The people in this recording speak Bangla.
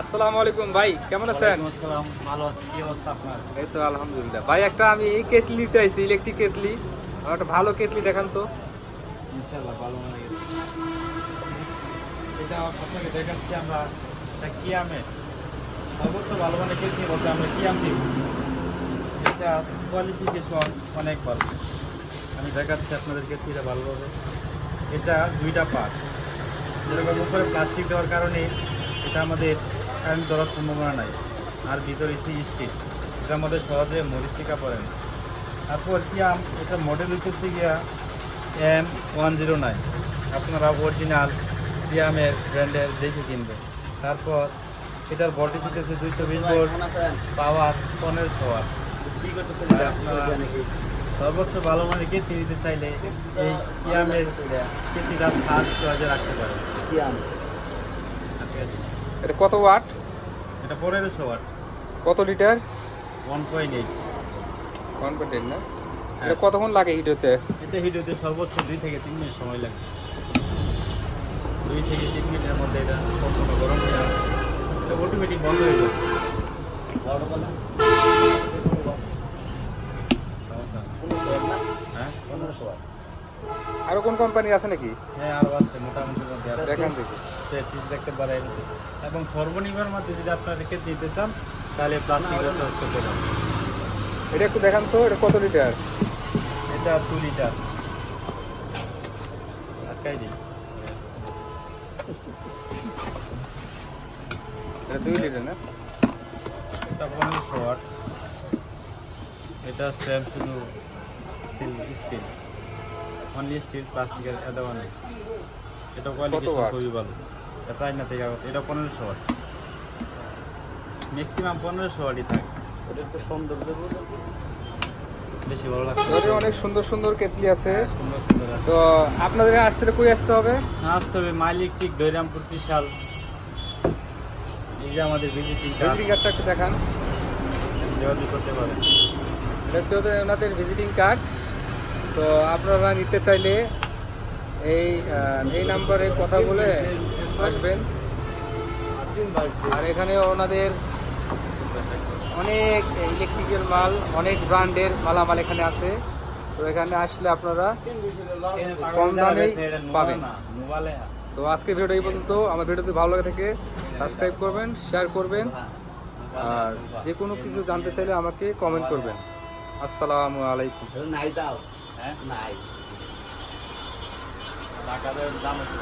আসসালামু আলাইকুম ভাই কেমন আছেন? আসসালাম ভালো আছি কি অবস্থা আপনার? এই তো আলহামদুলিল্লাহ। ভাই একটা আমি এই কেটলি নিতে আইছি ইলেকট্রিক কেটলি আমার একটা ভালো কেটলি দেখান তো। ইনশাআল্লাহ ভালো মনে গেছে এটা আপনাকে দেখাচ্ছি আমরা এটা কিয়ামে সর্বোচ্চ ভালো মানে কেটনি বলতে আমরা কিয়াম দিব? এটা কোয়ালিফিকেশন অনেক ভালো। আমি দেখাচ্ছি আপনাদের কেটলিটা ভালোভাবে। এটা দুইটা পার্ট যেরকম উপরে প্লাস্টিক দেওয়ার কারণে এটা আমাদের কারেন্ট ধরার সম্ভাবনা নাই। আর ভিতরে স্টিল এটার মধ্যে সহজে মরিচিকা পড়ে তারপর কিয়াম এটা মডেল হচ্ছে গিয়া এম ওয়ান জিরো নাইন আপনারা অরিজিনাল কিয়ামের ব্র্যান্ডের দেখে কিনবেন। তারপর এটার বডি হচ্ছে দুইশো বিশ ভোল্ট পাওয়ার পনেরোশো ওয়াট। সর্বোচ্চ ভালো মানে কেটে দিতে চাইলে এই কিয়ামের কেটিটা ফার্স্ট চয়েসে রাখতে পারেন। এটা কত ওয়াট এটা পনেরোশো ওয়াট কত litre? One point eight confident না? এটা কতক্ষণ লাগে হিট হতে? এটা হিট হতে সর্বোচ্চ দুই থেকে তিন মিনিট সময় লাগে। দুই থেকে তিন মিনিটের মধ্যে এটা সম্পূর্ণ গরম হয়ে অটোমেটিক বন্ধ হয়ে যাবে। কোম্পানি আছে নাকি? হ্যাঁ আরও আছে মোটামুটি মধ্যে আছে। দেখান দেখি। ঠিক দেখতে পারেন। এবং সর্বনিম্নের মধ্যে যদি আপনারা রেখে দিতে চান তাহলে প্লাস্টিক করতে এটা একটু দেখান তো এটা কত লিটার এটা টু লিটার আটকাই দিই এটা দুই লিটার না? এটা পনেরোশো ওয়াট এটা সেম শুধু সিল স্টিল অনলি স্টিল প্লাস্টিকের এত অনেক এটা কোয়ালিটি watt? খুবই ভালো। চাইনা থেকে এটা পনেরোশো ওয়াট। ম্যাক্সিমাম পনেরোশো ওয়াটই থাকে। এটা তো সৌন্দর্য বেশি ভালো লাগছে অনেক সুন্দর সুন্দর কেটলি আছে। হ্যাঁ, সুন্দর তো আপনাদের আসতে কই আসতে হবে? আসতে হবে মাইলিকটিক দৈরামপুর বিশাল এই যে আমাদের ভিজিটিং কার্ড ভিজিটিং কার্ডটা একটু দেখান। যোগাযোগ করতে পারেন। এটা হচ্ছে ওনাদের ভিজিটিং কার্ড তো আপনারা নিতে চাইলে এই এই নাম্বারে কথা বলে আসবেন। আর এখানে ওনাদের অনেক ইলেকট্রিক্যাল মাল, অনেক ব্র্যান্ডের মালামাল এখানে আছে। তো এখানে আসলে আপনারা কম দামেই পাবেন। তো আজকে ভিডিওটা এই পর্যন্ত। আমার ভিডিওতে ভালো লাগে থাকে সাবস্ক্রাইব করবেন শেয়ার করবেন। আর যে কোনো কিছু জানতে চাইলে আমাকে কমেন্ট করবেন। আসসালামু আলাইকুম। নাই দাও হ্যাঁ নাই টাকা দাম একটু